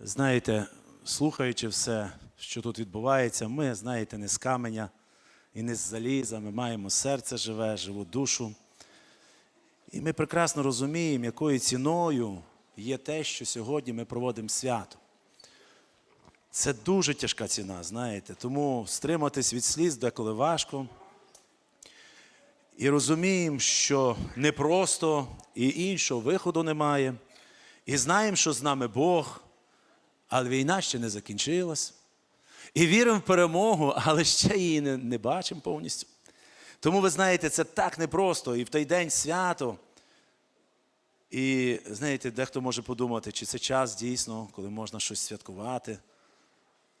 Знаєте, слухаючи все, що тут відбувається, ми, знаєте, не з каменя і не з заліза, ми маємо серце живе, живу душу. І ми прекрасно розуміємо, якою ціною є те, що сьогодні ми проводимо свято. Це дуже тяжка ціна, знаєте, тому стриматись від сліз деколи важко. І розуміємо, що непросто і іншого виходу немає. І знаємо, що з нами Бог, але війна ще не закінчилась. І віримо в перемогу, але ще її не, не бачимо повністю. Тому ви знаєте, це так непросто. І в той день свято. І знаєте, дехто може подумати, чи це час дійсно, коли можна щось святкувати,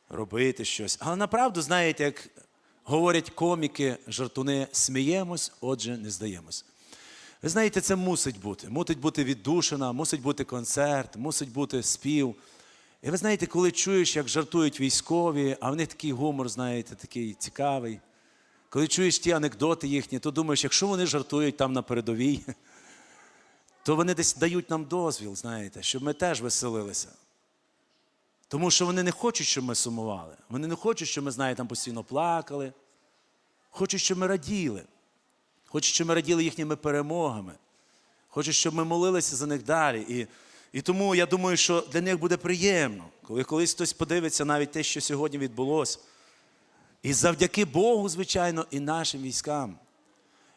робити щось. Але направду, знаєте, як говорять коміки, жартуни, сміємось, отже, не здаємось. Ви знаєте, це мусить бути. Мусить бути віддушина, мусить бути концерт, мусить бути спів. І ви знаєте, коли чуєш, як жартують військові, а в них такий гумор, знаєте, такий цікавий. Коли чуєш ті анекдоти їхні, то думаєш, якщо вони жартують там на передовій, то вони десь дають нам дозвіл, знаєте, щоб ми теж веселилися. Тому що вони не хочуть, щоб ми сумували. Вони не хочуть, щоб ми, знаєте, там постійно плакали. Хочуть, щоб ми раділи. Хочуть, щоб ми раділи їхніми перемогами. Хочуть, щоб ми молилися за них далі. І, і тому я думаю, що для них буде приємно, коли колись хтось подивиться навіть те, що сьогодні відбулося. І завдяки Богу, звичайно, і нашим військам.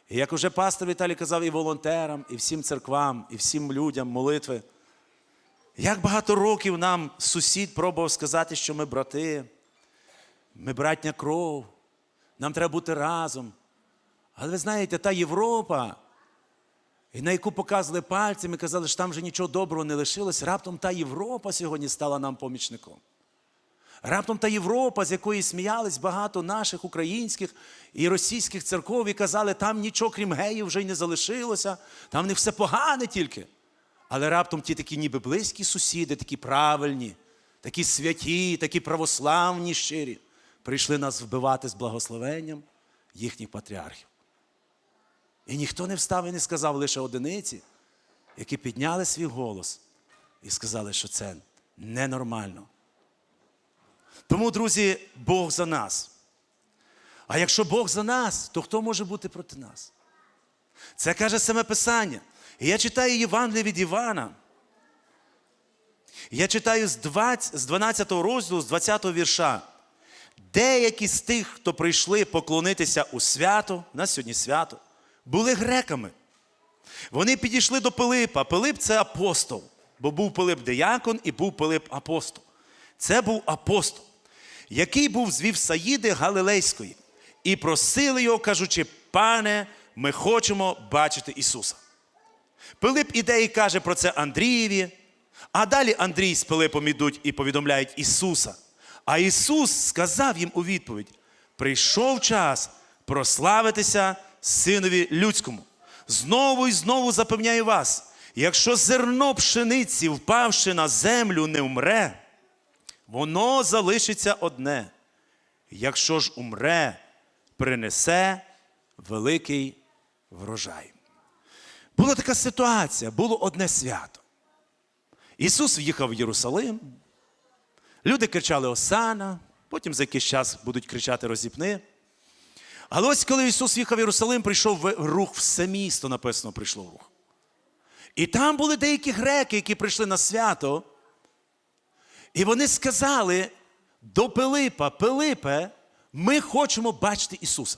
І як уже пастор Віталій казав, і волонтерам, і всім церквам, і всім людям молитви. Як багато років нам сусід пробував сказати, що ми брати, ми братня кров, нам треба бути разом. Але ви знаєте, та Європа, і на яку показували пальцями, казали, що там вже нічого доброго не лишилось, раптом та Європа сьогодні стала нам помічником. Раптом та Європа, з якої сміялись багато наших українських і російських церков, і казали, там нічого, крім геїв, вже й не залишилося, там не все погане тільки. Але раптом ті такі ніби близькі сусіди, такі правильні, такі святі, такі православні щирі, прийшли нас вбивати з благословенням їхніх патріархів. І ніхто не встав і не сказав лише одиниці, які підняли свій голос і сказали, що це ненормально. Тому, друзі, Бог за нас. А якщо Бог за нас, то хто може бути проти нас? Це каже саме Писання. І я читаю Євангеліє від Івана. Я читаю з 20, з 12 розділу, з 20 вірша. Деякі з тих, хто прийшли поклонитися у свято, у нас сьогодні свято, були греками. Вони підійшли до Пилипа. Пилип це апостол, бо був Пилип диякон і був Пилип апостол. Це був апостол, який був з Вівсаїди Галилейської, і просили його, кажучи, пане, ми хочемо бачити Ісуса. Пилип іде і каже про це Андрієві, а далі Андрій з Пилипом ідуть і повідомляють Ісуса. А Ісус сказав їм у відповідь: прийшов час прославитися Синові людському. Знову і знову запевняю вас, якщо зерно пшениці, впавши на землю, не вмре, воно залишиться одне. Якщо ж умре, принесе великий врожай. Була така ситуація, було одне свято. Ісус в'їхав в Єрусалим, люди кричали Осана, потім за якийсь час будуть кричати Розіпни. Але ось коли Ісус в'їхав в Єрусалим, прийшов в рух все місто, написано, прийшло в рух. І там були деякі греки, які прийшли на свято, і вони сказали до Пилипа, Пилипе, ми хочемо бачити Ісуса.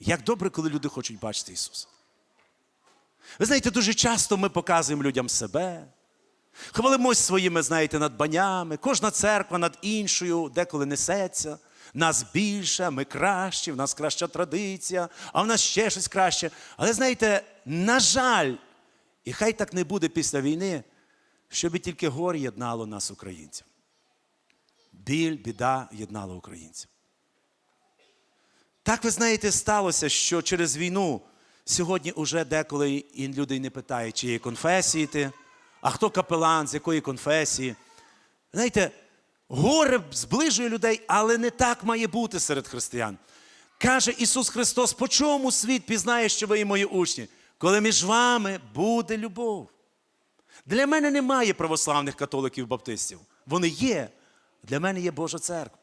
Як добре, коли люди хочуть бачити Ісуса. Ви знаєте, дуже часто ми показуємо людям себе, хвалимось своїми, знаєте, надбаннями, кожна церква над іншою деколи несеться. Нас більше, ми кращі, в нас краща традиція, а в нас ще щось краще. Але знаєте, на жаль, і хай так не буде після війни, щоб тільки горе єднало нас, українців. Біль, біда єднала українців. Так ви знаєте, сталося, що через війну сьогодні уже деколи і людей не питають, чиєї конфесії ти, а хто капелан, з якої конфесії. Знаєте, горе зближує людей, але не так має бути серед християн. Каже Ісус Христос, по чому світ пізнає, що ви є мої учні? Коли між вами буде любов. Для мене немає православних католиків баптистів. Вони є. Для мене є Божа церква.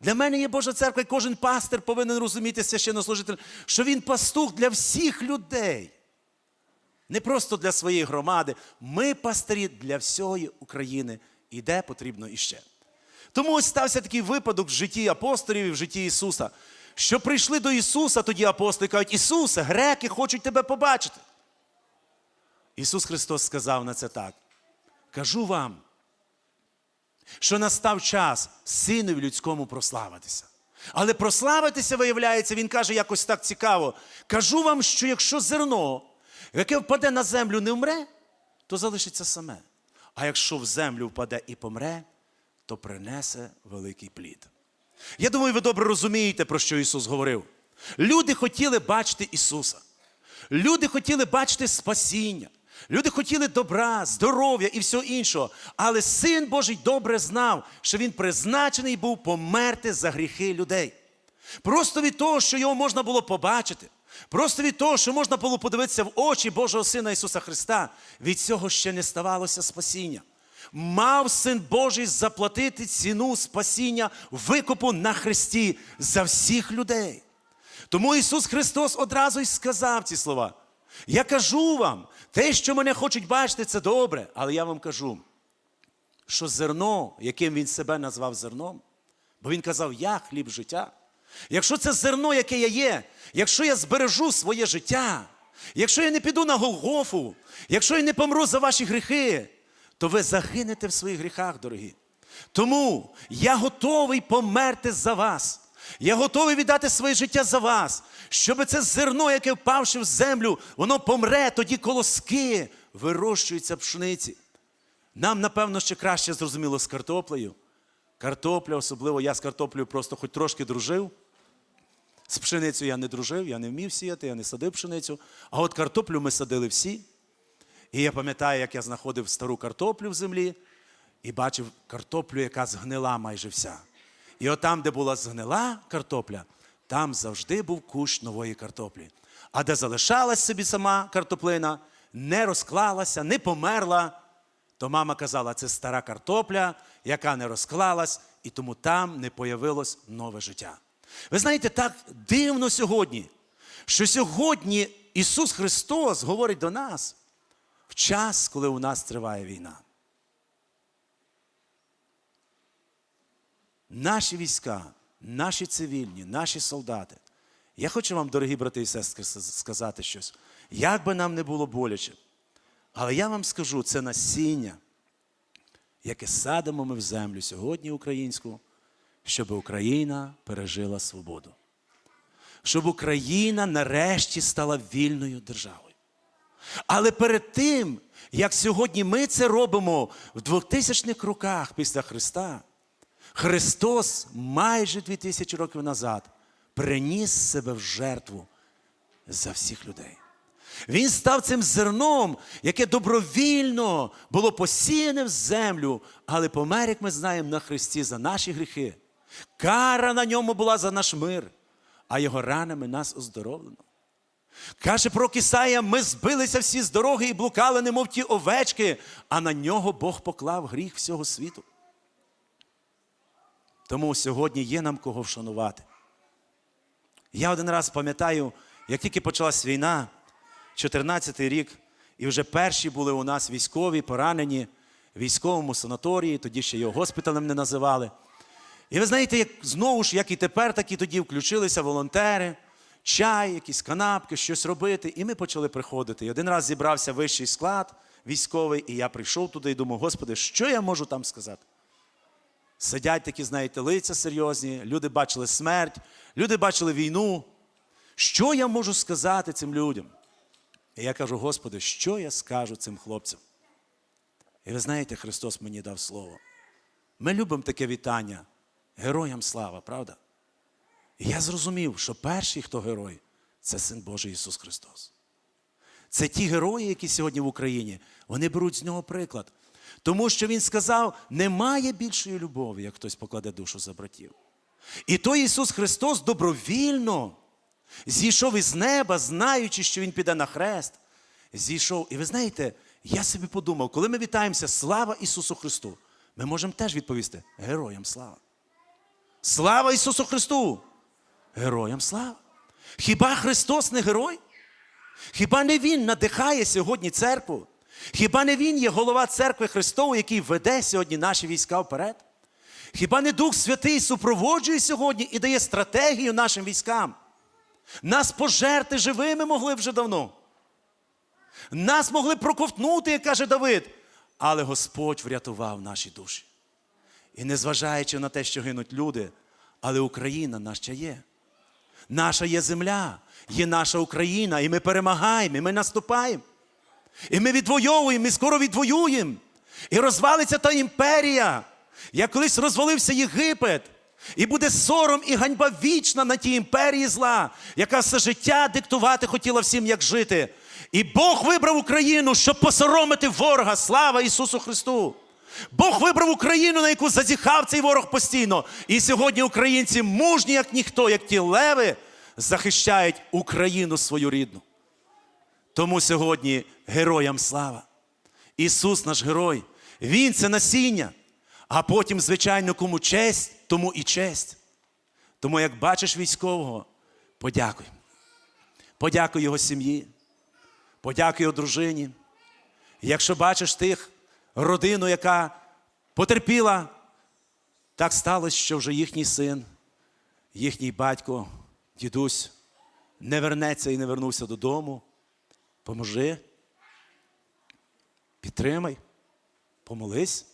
Для мене є Божа церква, і кожен пастир повинен розуміти священнослужитель, що він пастух для всіх людей. Не просто для своєї громади. Ми пастирі для всієї України. І де потрібно іще. Тому ось стався такий випадок в житті апостолів і в житті Ісуса, що прийшли до Ісуса, тоді апостоли кажуть, Ісусе, греки хочуть тебе побачити. Ісус Христос сказав на це так. Кажу вам, що настав час синові людському прославитися. Але прославитися, виявляється, він каже якось так цікаво. Кажу вам, що якщо зерно, яке впаде на землю, не вмре, то залишиться саме. А якщо в землю впаде і помре, то принесе великий плід. Я думаю, ви добре розумієте, про що Ісус говорив. Люди хотіли бачити Ісуса. Люди хотіли бачити спасіння. Люди хотіли добра, здоров'я і всього іншого. Але Син Божий добре знав, що Він призначений був померти за гріхи людей. Просто від того, що його можна було побачити, просто від того, що можна було подивитися в очі Божого Сина Ісуса Христа, від цього ще не ставалося спасіння. Мав Син Божий заплатити ціну спасіння викупу на Христі за всіх людей. Тому Ісус Христос одразу й сказав ці слова. Я кажу вам, те, що мене хочуть бачити, це добре, але я вам кажу, що зерно, яким він себе назвав зерном, бо він казав, я хліб життя. Якщо це зерно, яке я є, якщо я збережу своє життя, якщо я не піду на Голгофу, якщо я не помру за ваші гріхи, то ви загинете в своїх гріхах, дорогі. Тому я готовий померти за вас. Я готовий віддати своє життя за вас, щоб це зерно, яке впавши в землю, воно помре, тоді колоски вирощуються пшениці. Нам, напевно, ще краще зрозуміло з картоплею. Картопля, особливо я з картоплею просто хоч трошки дружив. З пшеницею я не дружив, я не вмів сіяти, я не садив пшеницю. А от картоплю ми садили всі. І я пам'ятаю, як я знаходив стару картоплю в землі і бачив картоплю, яка згнила майже вся. І от там, де була згнила картопля, там завжди був кущ нової картоплі. А де залишалась собі сама картоплина, не розклалася, не померла, то мама казала, це стара картопля, яка не розклалась, і тому там не появилось нове життя. Ви знаєте, так дивно сьогодні, що сьогодні Ісус Христос говорить до нас в час, коли у нас триває війна. Наші війська, наші цивільні, наші солдати. Я хочу вам, дорогі брати і сестри, сказати щось. Як би нам не було боляче, але я вам скажу, це насіння, яке садимо ми в землю сьогодні українську, щоб Україна пережила свободу. Щоб Україна нарешті стала вільною державою. Але перед тим, як сьогодні ми це робимо в 2000-х роках після Христа, Христос майже 2000 років назад приніс себе в жертву за всіх людей. Він став цим зерном, яке добровільно було посіяне в землю, але помер, як ми знаємо, на Христі за наші гріхи. Кара на ньому була за наш мир, а його ранами нас оздоровлено. Каже про Кисая, ми збилися всі з дороги і блукали, немов ті овечки, а на нього Бог поклав гріх всього світу. Тому сьогодні є нам кого вшанувати. Я один раз пам'ятаю, як тільки почалась війна, 14-й рік, і вже перші були у нас військові, поранені в військовому санаторії, тоді ще його госпіталем не називали. І ви знаєте, як знову ж, як і тепер, так і тоді включилися волонтери, чай, якісь канапки, щось робити. І ми почали приходити. І один раз зібрався вищий склад військовий, і я прийшов туди і думав, Господи, що я можу там сказати? Сидять такі, знаєте, лиця серйозні, люди бачили смерть, люди бачили війну. Що я можу сказати цим людям? І я кажу, Господи, що я скажу цим хлопцям? І ви знаєте, Христос мені дав слово. Ми любимо таке вітання. Героям слава, правда? І я зрозумів, що перший, хто герой, це Син Божий Ісус Христос. Це ті герої, які сьогодні в Україні, вони беруть з нього приклад. Тому що Він сказав, немає більшої любові, як хтось покладе душу за братів. І той Ісус Христос добровільно зійшов із неба, знаючи, що Він піде на хрест. зійшов. І ви знаєте, я собі подумав, коли ми вітаємося слава Ісусу Христу, ми можемо теж відповісти Героям слава. Слава Ісусу Христу! Героям слава! Хіба Христос не герой? Хіба не Він надихає сьогодні церкву? Хіба не Він є голова церкви Христової, який веде сьогодні наші війська вперед? Хіба не Дух Святий супроводжує сьогодні і дає стратегію нашим військам? Нас пожерти живими могли вже давно. Нас могли проковтнути, як каже Давид. Але Господь врятував наші душі. І незважаючи на те, що гинуть люди, але Україна наша є. Наша є земля, є наша Україна, і ми перемагаємо, і ми наступаємо. І ми відвоюємо, і скоро відвоюємо. І розвалиться та імперія. Як колись розвалився Єгипет, і буде сором і ганьба вічна на тій імперії зла, яка все життя диктувати хотіла всім, як жити. І Бог вибрав Україну, щоб посоромити ворога. Слава Ісусу Христу! Бог вибрав Україну, на яку зазіхав цей ворог постійно. І сьогодні українці мужні, як ніхто, як ті леви, захищають Україну свою рідну. Тому сьогодні героям слава. Ісус наш герой. Він це насіння. А потім, звичайно, кому честь, тому і честь. Тому, як бачиш військового, подякуй. Подякуй його сім'ї, подякуй його дружині. Якщо бачиш тих родину, яка потерпіла, так сталося, що вже їхній син, їхній батько, дідусь не вернеться і не вернувся додому. Поможи, підтримай, помолись.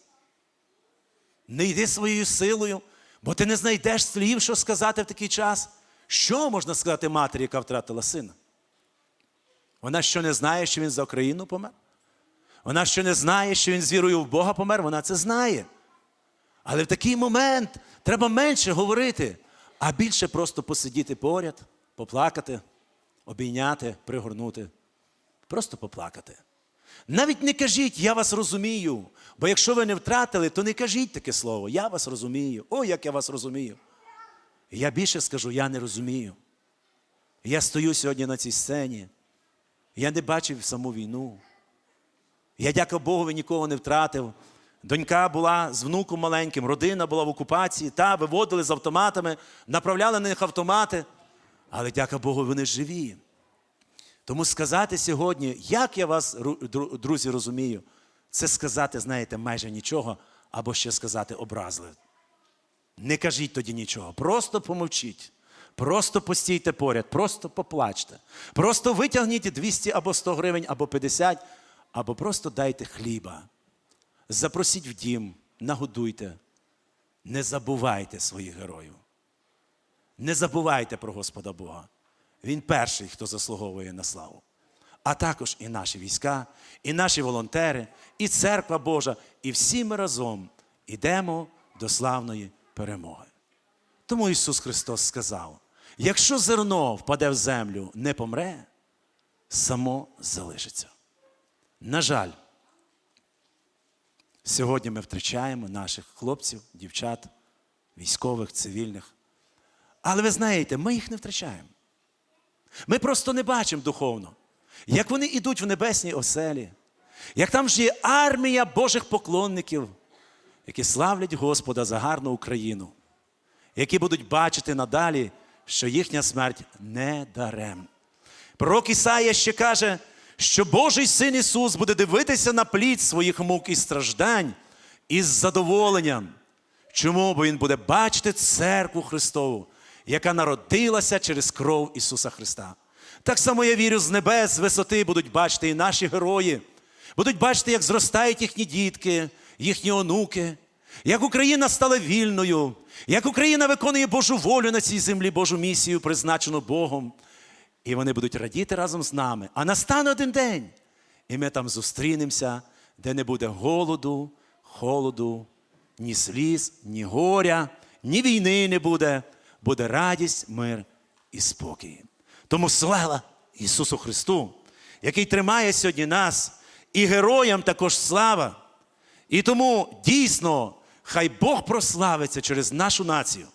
Не йди своєю силою, бо ти не знайдеш слів, що сказати в такий час. Що можна сказати матері, яка втратила сина? Вона що не знає, що він за Україну помер? Вона що не знає, що він з вірою в Бога помер, вона це знає. Але в такий момент треба менше говорити, а більше просто посидіти поряд, поплакати, обійняти, пригорнути. Просто поплакати. Навіть не кажіть, я вас розумію. Бо якщо ви не втратили, то не кажіть таке слово. Я вас розумію. Ой, як я вас розумію. Я більше скажу, я не розумію. Я стою сьогодні на цій сцені. Я не бачив саму війну. Я, дяка Богу, нікого не втратив. Донька була з внуком маленьким, родина була в окупації, та виводили з автоматами, направляли на них автомати. Але, дяка Богу, вони живі. Тому сказати сьогодні, як я вас, друзі, розумію, це сказати, знаєте, майже нічого, або ще сказати образливо. Не кажіть тоді нічого, просто помовчіть, просто постійте поряд, просто поплачте, просто витягніть 200 або 100 гривень, або 50, або просто дайте хліба. Запросіть в дім, нагодуйте. Не забувайте своїх героїв. Не забувайте про Господа Бога. Він перший, хто заслуговує на славу. А також і наші війська, і наші волонтери, і церква Божа, і всі ми разом йдемо до славної перемоги. Тому Ісус Христос сказав: якщо зерно впаде в землю, не помре, само залишиться. На жаль, сьогодні ми втрачаємо наших хлопців, дівчат, військових, цивільних. Але ви знаєте, ми їх не втрачаємо. Ми просто не бачимо духовно, як вони йдуть в небесній оселі, як там ж є армія Божих поклонників, які славлять Господа за гарну Україну, які будуть бачити надалі, що їхня смерть не дарем. Пророк Ісая ще каже, що Божий син Ісус буде дивитися на плід своїх мук і страждань із задоволенням. Чому? Бо Він буде бачити церкву Христову, яка народилася через кров Ісуса Христа. Так само я вірю, з небес, з висоти будуть бачити і наші герої, будуть бачити, як зростають їхні дітки, їхні онуки, як Україна стала вільною, як Україна виконує Божу волю на цій землі, Божу місію, призначену Богом. І вони будуть радіти разом з нами. А настане один день, і ми там зустрінемося, де не буде голоду, холоду, ні сліз, ні горя, ні війни не буде буде радість, мир і спокій. Тому слава Ісусу Христу, який тримає сьогодні нас, і героям також слава. І тому дійсно, хай Бог прославиться через нашу націю,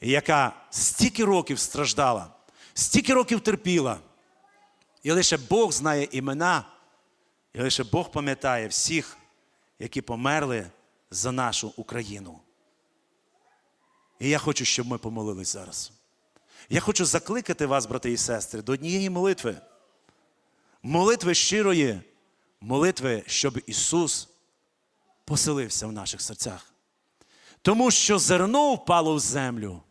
яка стільки років страждала, стільки років терпіла. І лише Бог знає імена, і лише Бог пам'ятає всіх, які померли за нашу Україну. І я хочу, щоб ми помолились зараз. Я хочу закликати вас, брати і сестри, до однієї молитви. Молитви щирої, молитви, щоб Ісус поселився в наших серцях. Тому що зерно впало в землю,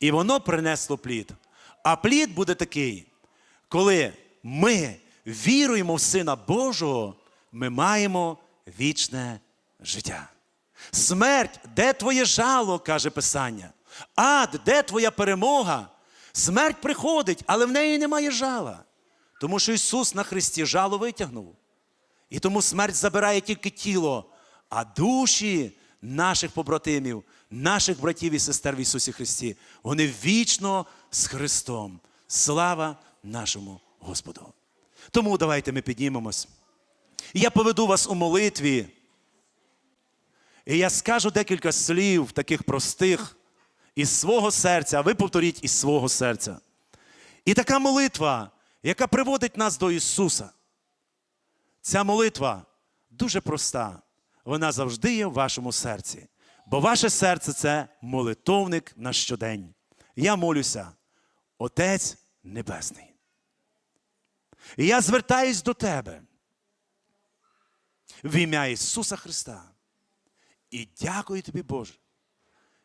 і воно принесло плід. А плід буде такий, коли ми віруємо в Сина Божого, ми маємо вічне життя. Смерть, де твоє жало, каже Писання. Ад, де твоя перемога? Смерть приходить, але в неї немає жала. Тому що Ісус на Христі жало витягнув. І тому смерть забирає тільки тіло, а душі наших побратимів, наших братів і сестер в Ісусі Христі, вони вічно з Христом. Слава нашому Господу. Тому давайте ми піднімемось. Я поведу вас у молитві. І я скажу декілька слів, таких простих, із свого серця, а ви повторіть із свого серця. І така молитва, яка приводить нас до Ісуса. Ця молитва дуже проста. Вона завжди є в вашому серці. Бо ваше серце це молитовник на щодень. Я молюся, Отець Небесний. І я звертаюсь до Тебе в ім'я Ісуса Христа. І дякую тобі, Боже,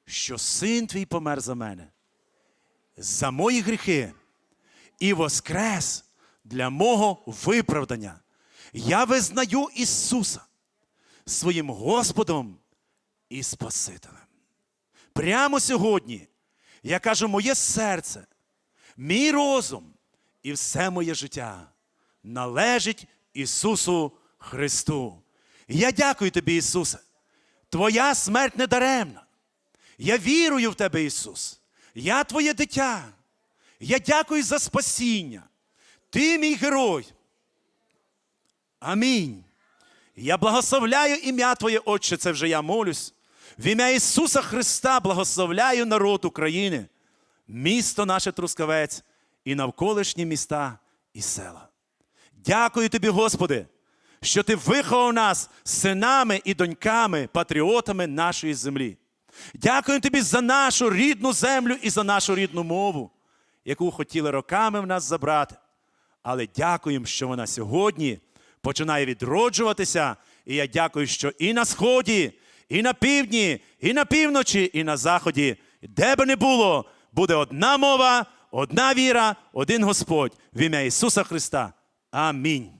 що син твій помер за мене, за мої гріхи і воскрес для мого виправдання. Я визнаю Ісуса своїм Господом і Спасителем. Прямо сьогодні я кажу, моє серце, мій розум і все моє життя належить Ісусу Христу. Я дякую тобі, Ісусе. Твоя смерть не даремна. Я вірую в Тебе, Ісус. Я Твоє дитя. Я дякую за спасіння. Ти мій герой. Амінь. Я благословляю ім'я Твоє, Отче, це вже я молюсь. В ім'я Ісуса Христа благословляю народ України, місто наше Трускавець і навколишні міста і села. Дякую тобі, Господи, що ти виховав нас синами і доньками, патріотами нашої землі. Дякую тобі за нашу рідну землю і за нашу рідну мову, яку хотіли роками в нас забрати. Але дякуємо, що вона сьогодні починає відроджуватися. І я дякую, що і на сході, і на півдні, і на півночі, і на заході, де би не було, буде одна мова, одна віра, один Господь в ім'я Ісуса Христа. Амінь.